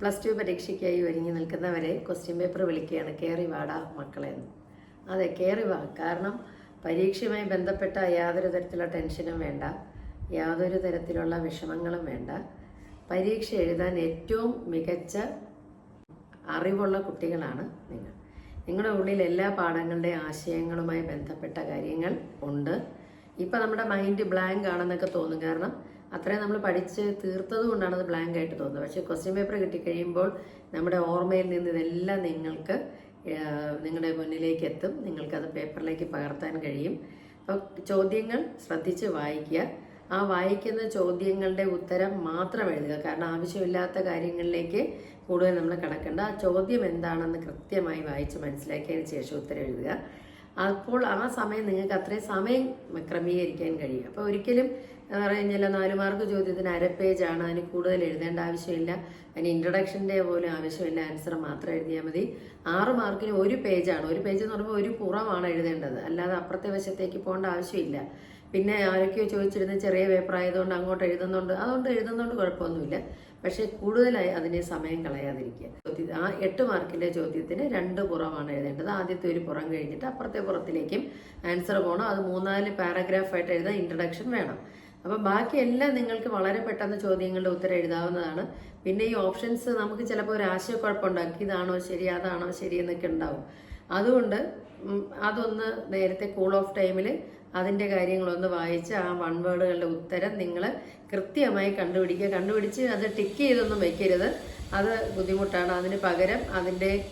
Plus two പരീക്ഷയ്ക്കായി ഒരുങ്ങി നിൽക്കുന്നവരെ question paper വിളിക്കുകയാണ് കയറി വാടാ മക്കളെന്ന് അതെ കയറി വാ. കാരണം പരീക്ഷയുമായി ബന്ധപ്പെട്ട യാതൊരു തരത്തിലുള്ള ടെൻഷനും വേണ്ട യാതൊരു തരത്തിലുള്ള വിഷമങ്ങളും വേണ്ട. പരീക്ഷ എഴുതാൻ ഏറ്റവും മികച്ച അറിവുള്ള കുട്ടികളാണ് നിങ്ങൾ. നിങ്ങളുടെ ഉള്ളിൽ എല്ലാ പാഠങ്ങളുടെ ആശയങ്ങളുമായി ബന്ധപ്പെട്ട കാര്യങ്ങൾ ഉണ്ട്. ഇപ്പം നമ്മുടെ മൈൻഡ് ബ്ലാങ്ക് ആണെന്നൊക്കെ തോന്നും. കാരണം അത്രയും നമ്മൾ പഠിച്ച് തീർത്തത് കൊണ്ടാണ് അത് ബ്ലാങ്ക് ആയിട്ട് തോന്നുന്നത്. പക്ഷേ ക്വസ്റ്റ്യൻ പേപ്പർ കിട്ടിക്കഴിയുമ്പോൾ നമ്മുടെ ഓർമ്മയിൽ നിന്ന് ഇതെല്ലാം നിങ്ങൾക്ക് നിങ്ങളുടെ മുന്നിലേക്ക് എത്തും. നിങ്ങൾക്കത് പേപ്പറിലേക്ക് പകർത്താൻ കഴിയും. അപ്പോൾ ചോദ്യങ്ങൾ ശ്രദ്ധിച്ച് വായിക്കുക. ആ വായിക്കുന്ന ചോദ്യങ്ങളുടെ ഉത്തരം മാത്രം എഴുതുക. കാരണം ആവശ്യമില്ലാത്ത കാര്യങ്ങളിലേക്ക് കൂടുതൽ നമ്മൾ കിടക്കേണ്ട. ആ ചോദ്യം എന്താണെന്ന് കൃത്യമായി വായിച്ച് മനസ്സിലാക്കിയതിന് ശേഷം ഉത്തരം എഴുതുക. അപ്പോൾ ആ സമയം നിങ്ങൾക്ക് അത്രയും സമയം ക്രമീകരിക്കാൻ കഴിയും. അപ്പോൾ ഒരിക്കലും എന്ന് പറഞ്ഞു കഴിഞ്ഞാൽ നാല് മാർക്ക് ചോദ്യത്തിന് അര പേജാണ് അതിന് കൂടുതൽ എഴുതേണ്ട ആവശ്യമില്ല. അതിന് ഇൻട്രഡക്ഷന്റെ പോലും ആവശ്യമില്ല. ആൻസർ മാത്രം എഴുതിയാൽ മതി. ആറ് മാർക്കിന് ഒരു പേജാണ് ഒരു പേജ് എന്ന് പറയുമ്പോൾ ഒരു പുറമാണ് എഴുതേണ്ടത്. അല്ലാതെ അപ്പുറത്തെ വശത്തേക്ക് പോകേണ്ട ആവശ്യമില്ല. പിന്നെ ആരൊക്കെയോ ചോദിച്ചിരുന്ന ചെറിയ പേപ്പർ ആയതുകൊണ്ട് അങ്ങോട്ട് എഴുതുന്നുണ്ട്. അതുകൊണ്ട് എഴുതുന്നതുകൊണ്ട് കുഴപ്പമൊന്നുമില്ല. പക്ഷേ കൂടുതലായി അതിനെ സമയം കളയാതിരിക്കുക. ആ എട്ട് മാർക്കിന്റെ ചോദ്യത്തിന് രണ്ട് പുറമാണ് എഴുതേണ്ടത്. ആദ്യത്തെ ഒരു പുറം കഴിഞ്ഞിട്ട് അപ്പുറത്തെ പുറത്തിലേക്കും ആൻസർ പോകണം അത് മൂന്നാൽ പാരഗ്രാഫായിട്ട് എഴുതാൻ ഇൻട്രഡക്ഷൻ വേണം. അപ്പം ബാക്കിയെല്ലാം നിങ്ങൾക്ക് വളരെ പെട്ടെന്ന് ചോദ്യങ്ങളുടെ ഉത്തരം എഴുതാവുന്നതാണ്. പിന്നെ ഈ ഓപ്ഷൻസ് നമുക്ക് ചിലപ്പോൾ ഒരു ആശയക്കുഴപ്പമുണ്ടാക്കി. ഇതാണോ ശരി അതാണോ ശരി എന്നൊക്കെ ഉണ്ടാവും. അതുകൊണ്ട് അതൊന്ന് നേരത്തെ കൂൾ ഓഫ് ടൈമിൽ അതിന്റെ കാര്യങ്ങളൊന്ന് വായിച്ച് ആ വൺ വേർഡുകളുടെ ഉത്തരം നിങ്ങൾ കൃത്യമായി കണ്ടുപിടിക്കുക. കണ്ടുപിടിച്ച് അത് ടിക്ക് ചെയ്തൊന്നും വെക്കരുത്. അത് ബുദ്ധിമുട്ടാണ്. അതിന് പകരം അതിന്റെ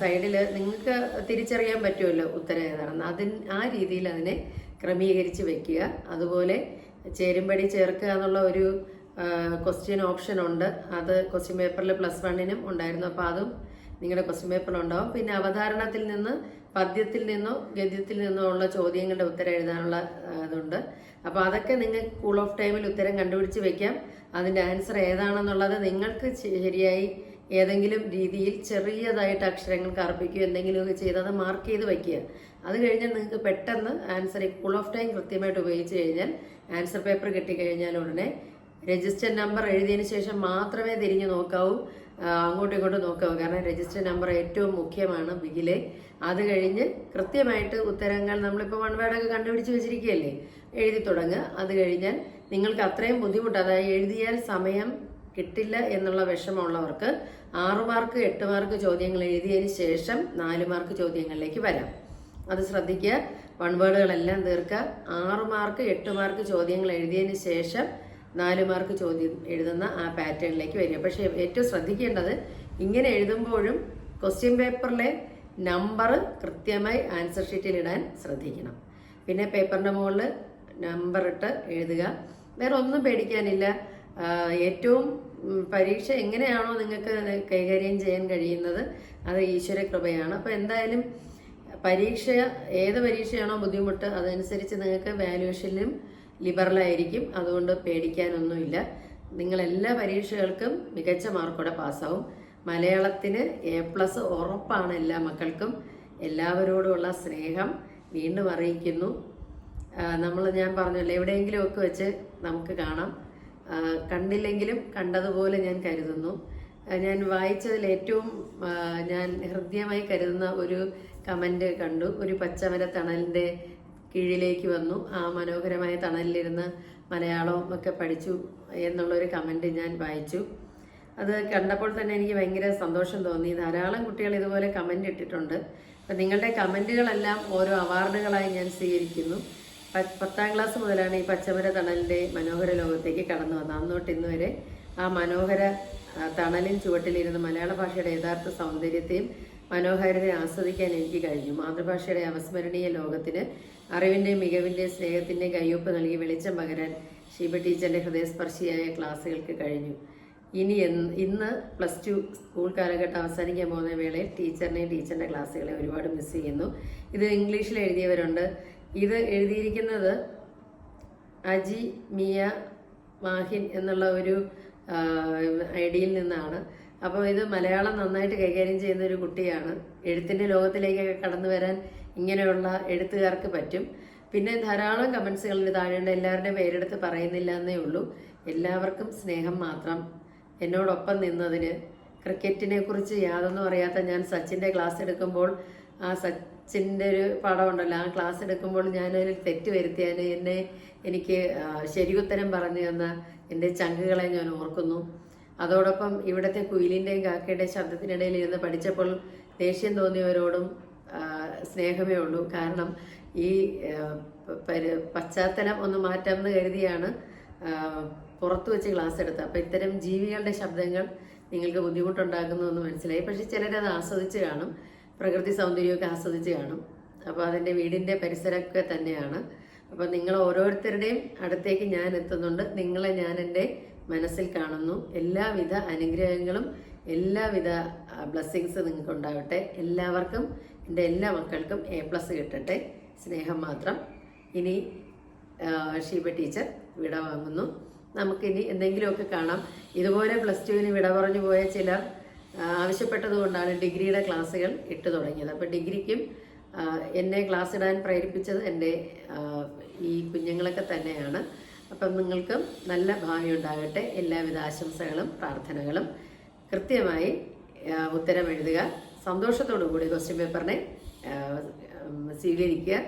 സൈഡിൽ നിങ്ങൾക്ക് തിരിച്ചറിയാൻ പറ്റുമല്ലോ ഉത്തരം ഏതാണെന്ന്. അതിന് ആ രീതിയിൽ അതിനെ ക്രമീകരിച്ച് വെക്കുക. അതുപോലെ ചേരുംപടി ചേർക്കുക എന്നുള്ള ഒരു ക്വസ്റ്റ്യൻ ഓപ്ഷൻ ഉണ്ട്. അത് ക്വസ്റ്റ്യൻ പേപ്പറിൽ പ്ലസ് വണ്ണിനും ഉണ്ടായിരുന്നു. അപ്പോൾ അതും നിങ്ങളുടെ ക്വസ്റ്റ്യൻ പേപ്പർ ഉണ്ടാവും പിന്നെ അവതാരണത്തിൽ നിന്ന് പദ്യത്തിൽ നിന്നോ ഗദ്യത്തിൽ നിന്നോ ഉള്ള ചോദ്യങ്ങളുടെ ഉത്തരം എഴുതാനുള്ള ഇതുണ്ട്. അപ്പോൾ അതൊക്കെ നിങ്ങൾ കൂൾ ഓഫ് ടൈമിൽ ഉത്തരം കണ്ടുപിടിച്ച് വെക്കാം. അതിന്റെ ആൻസർ ഏതാണെന്നുള്ളത് നിങ്ങൾക്ക് ശരിയായി ഏതെങ്കിലും രീതിയിൽ ചെറിയതായിട്ട് അക്ഷരങ്ങൾ കറുപ്പിക്കുക എന്തെങ്കിലുമൊക്കെ ചെയ്ത് അത് മാർക്ക് ചെയ്ത് വയ്ക്കുക അത് കഴിഞ്ഞാൽ നിങ്ങൾക്ക് പെട്ടെന്ന് ആൻസർ ഈ കൂൾ ഓഫ് ടൈം കൃത്യമായിട്ട് ഉപയോഗിച്ച് കഴിഞ്ഞാൽ ആൻസർ പേപ്പർ കിട്ടിക്കഴിഞ്ഞാൽ ഉടനെ രജിസ്റ്റർ നമ്പർ എഴുതിയതിന് ശേഷം മാത്രമേ തിരിഞ്ഞു നോക്കാവൂ. അങ്ങോട്ടും ഇങ്ങോട്ടും നോക്കാവൂ. കാരണം രജിസ്റ്റർ നമ്പർ ഏറ്റവും മുഖ്യമാണ് ബിഗിലെ. അത് കഴിഞ്ഞ് കൃത്യമായിട്ട് ഉത്തരങ്ങൾ നമ്മളിപ്പോൾ വൺ കണ്ടുപിടിച്ച് വെച്ചിരിക്കുകയല്ലേ? എഴുതി തുടങ്ങുക. അത് കഴിഞ്ഞാൽ നിങ്ങൾക്ക് അത്രയും ബുദ്ധിമുട്ട് അതായത് എഴുതിയാൽ സമയം കിട്ടില്ല എന്നുള്ള വിഷമമുള്ളവർക്ക് ആറു മാർക്ക് എട്ട് മാർക്ക് ചോദ്യങ്ങൾ എഴുതിയതിന് ശേഷം നാല് മാർക്ക് ചോദ്യങ്ങളിലേക്ക് വരാം. അത് ശ്രദ്ധിക്കുക. വൺ വേർഡുകളെല്ലാം തീർക്കുക. ആറു മാർക്ക് എട്ട് മാർക്ക് ചോദ്യങ്ങൾ എഴുതിയതിന് ശേഷം നാല് മാർക്ക് ചോദ്യം എഴുതുന്ന ആ പാറ്റേണിലേക്ക് വരിക. പക്ഷേ ഏറ്റവും ശ്രദ്ധിക്കേണ്ടത് ഇങ്ങനെ എഴുതുമ്പോഴും ക്വസ്റ്റ്യൻ പേപ്പറിലെ നമ്പർ കൃത്യമായി ആൻസർ ഷീറ്റിൽ ഇടാൻ ശ്രദ്ധിക്കണം. പിന്നെ പേപ്പറിന്റെ മുകളിൽ നമ്പർ ഇട്ട് എഴുതുക. വേറെ ഒന്നും പേടിക്കാനില്ല. ഏറ്റവും പരീക്ഷ എങ്ങനെയാണോ നിങ്ങൾക്ക് കൈകാര്യം ചെയ്യാൻ കഴിയുന്നത് അത് ഈശ്വര കൃപയാണ്. അപ്പോൾ എന്തായാലും പരീക്ഷ ഏത് പരീക്ഷയാണോ ബുദ്ധിമുട്ട് അതനുസരിച്ച് നിങ്ങൾക്ക് വാല്യുവേഷനിലും ലിബറലായിരിക്കും. അതുകൊണ്ട് പേടിക്കാനൊന്നുമില്ല. നിങ്ങൾ എല്ലാ പരീക്ഷകൾക്കും മികച്ച മാർക്കോടെ പാസ്സാവും. മലയാളത്തിന് എ പ്ലസ് ഉറപ്പാണ് എല്ലാ മക്കൾക്കും. എല്ലാവരോടുമുള്ള സ്നേഹം വീണ്ടും അറിയിക്കുന്നു. നമ്മൾ ഞാൻ പറഞ്ഞല്ലോ എവിടെയെങ്കിലും ഒക്കെ വെച്ച് നമുക്ക് കാണാം. കണ്ടില്ലെങ്കിലും കണ്ടതുപോലെ ഞാൻ കരുതുന്നു. ഞാൻ വായിച്ചതിൽ ഏറ്റവും ഞാൻ ഹൃദ്യമായി കരുതുന്ന ഒരു കമന്റ് കണ്ടു. ഒരു പച്ചമര തണലിന്റെ കീഴിലേക്ക് വന്നു. ആ മനോഹരമായ തണലിലിരുന്ന് മലയാളവും ഒക്കെ പഠിച്ചു എന്നുള്ളൊരു കമന്റ് ഞാൻ വായിച്ചു. അത് കണ്ടപ്പോൾ തന്നെ എനിക്ക് ഭയങ്കര സന്തോഷം തോന്നി. ധാരാളം കുട്ടികൾ ഇതുപോലെ കമന്റ് ഇട്ടിട്ടുണ്ട്. അപ്പം നിങ്ങളുടെ കമന്റുകളെല്ലാം ഓരോ അവാർഡുകളായി ഞാൻ സ്വീകരിക്കുന്നു. പത്താം ക്ലാസ് മുതലാണ് ഈ പച്ചമര തണലിന്റെ മനോഹര ലോകത്തേക്ക് കടന്നു വന്നത്. അന്നോട്ട് ഇന്ന് വരെ ആ മനോഹര തണലിൻ ചുവട്ടിലിരുന്ന് മലയാള ഭാഷയുടെ യഥാർത്ഥ സൗന്ദര്യത്തെയും മനോഹാരിതയെ ആസ്വദിക്കാൻ എനിക്ക് കഴിഞ്ഞു. മാതൃഭാഷയുടെ അവസ്മരണീയ ലോകത്തിന് അറിവിന്റെ മികവിന്റെ സ്നേഹത്തിന്റെ കയ്യൊപ്പ് നൽകി വെളിച്ചം പകരാൻ ഷീബ ടീച്ചറിന്റെ ഹൃദയസ്പർശിയായ ക്ലാസ്സുകൾക്ക് കഴിഞ്ഞു. ഇനി ഇന്ന് പ്ലസ് ടു സ്കൂൾ കാലഘട്ടം അവസാനിക്കാൻ പോകുന്ന വേളയിൽ ടീച്ചറിനെയും ടീച്ചറിന്റെ ക്ലാസ്സുകളെ ഒരുപാട് മിസ് ചെയ്യുന്നു. ഇത് ഇംഗ്ലീഷിൽ എഴുതിയവരുണ്ട്. ഇത് എഴുതിയിരിക്കുന്നത് അജി മിയ മാഹിൻ എന്നുള്ള ഒരു ഐ ഡിയിൽ നിന്നാണ്. അപ്പോൾ ഇത് മലയാളം നന്നായിട്ട് കൈകാര്യം ചെയ്യുന്ന ഒരു കുട്ടിയാണ്. എഴുത്തിന്റെ ലോകത്തിലേക്കൊക്കെ കടന്നു വരാൻ ഇങ്ങനെയുള്ള എഴുത്തുകാർക്ക് പറ്റും. പിന്നെ ധാരാളം കമൻസുകളിൽ താഴെയുണ്ട്. എല്ലാവരുടെയും പേരെടുത്ത് പറയുന്നില്ല എന്നേ ഉള്ളൂ. എല്ലാവർക്കും സ്നേഹം മാത്രം. എന്നോടൊപ്പം നിന്നതിന് ക്രിക്കറ്റിനെ കുറിച്ച് യാതൊന്നും അറിയാത്ത ഞാൻ സച്ചിന്റെ ക്ലാസ് എടുക്കുമ്പോൾ ആ സച്ചിന്റെ ഒരു പാഠമുണ്ടല്ലോ ആ ക്ലാസ് എടുക്കുമ്പോൾ ഞാനതിൽ തെറ്റ് വരുത്തിയാൽ എന്നെ എനിക്ക് ശരി ശരിയുത്തരം പറഞ്ഞു തന്ന എന്റെ ചങ്കുകളെ ഞാൻ ഓർക്കുന്നു. അതോടൊപ്പം ഇവിടുത്തെ കുയിലിന്റെയും കാക്കയുടെയും ശബ്ദത്തിനിടയിൽ ഇരുന്ന് പഠിച്ചപ്പോൾ ദേഷ്യം തോന്നിയവരോടും സ്നേഹമേ ഉള്ളൂ. കാരണം ഈ പശ്ചാത്തലം ഒന്ന് മാറ്റാമെന്ന് കരുതിയാണ് ആ, പുറത്തു വെച്ച് ക്ലാസ് എടുത്തത്. അപ്പം ഇത്തരം ജീവികളുടെ ശബ്ദങ്ങൾ നിങ്ങൾക്ക് ബുദ്ധിമുട്ടുണ്ടാക്കുന്നു എന്ന് മനസ്സിലായി. പക്ഷെ ചിലരത് ആസ്വദിച്ച് കാണും പ്രകൃതി സൗന്ദര്യമൊക്കെ ആസ്വദിച്ച് കാണും. അപ്പോൾ അതിന്റെ വീടിന്റെ പരിസരമൊക്കെ തന്നെയാണ്. അപ്പോൾ നിങ്ങൾ ഓരോരുത്തരുടെയും അടുത്തേക്ക് ഞാൻ എത്തുന്നുണ്ട്. നിങ്ങളെ ഞാൻ എന്റെ മനസ്സിൽ കാണുന്നു. എല്ലാവിധ അനുഗ്രഹങ്ങളും എല്ലാവിധ ബ്ലെസ്സിങ്സ് നിങ്ങൾക്ക് ഉണ്ടാവട്ടെ എല്ലാവർക്കും എന്റെ എല്ലാ മക്കൾക്കും എ പ്ലസ് കിട്ടട്ടെ. സ്നേഹം മാത്രം. ഇനി ഷീബ ടീച്ചർ വിട വാങ്ങുന്നു. നമുക്കിനി എന്തെങ്കിലുമൊക്കെ കാണാം. ഇതുപോലെ പ്ലസ് ടുവിന് വിട പറഞ്ഞു പോയ ചിലർ ആവശ്യപ്പെട്ടതുകൊണ്ടാണ് ഡിഗ്രിയുടെ ക്ലാസ്സുകൾ ഇട്ടു തുടങ്ങിയത്. അപ്പോൾ ഡിഗ്രിക്കും എന്നെ ക്ലാസ് ഇടാൻ പ്രേരിപ്പിച്ചത് എന്റെ ഈ കുഞ്ഞുങ്ങളൊക്കെ തന്നെയാണ്. അപ്പം നിങ്ങൾക്കും നല്ല ഭാവി ഉണ്ടാകട്ടെ. എല്ലാവിധ ആശംസകളും പ്രാർത്ഥനകളും. കൃത്യമായി ഉത്തരം എഴുതുക സന്തോഷത്തോടു കൂടി ക്വസ്റ്റ്യൻ പേപ്പറിനെ സ്വീകരിക്കുക.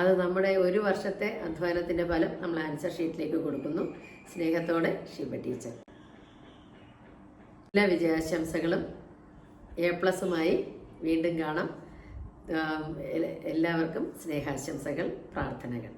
അത് നമ്മുടെ ഒരു വർഷത്തെ അധ്വാനത്തിന്റെ ഫലം നമ്മൾ ആൻസർ ഷീറ്റിലേക്ക് കൊടുക്കുന്നു. സ്നേഹത്തോടെ ശിവ ടീച്ചർ എല്ലാ വിജയാശംസകളും. എ പ്ലസുമായി വീണ്ടും കാണാം. എല്ലാവർക്കും സ്നേഹാശംസകൾ പ്രാർത്ഥനകൾ.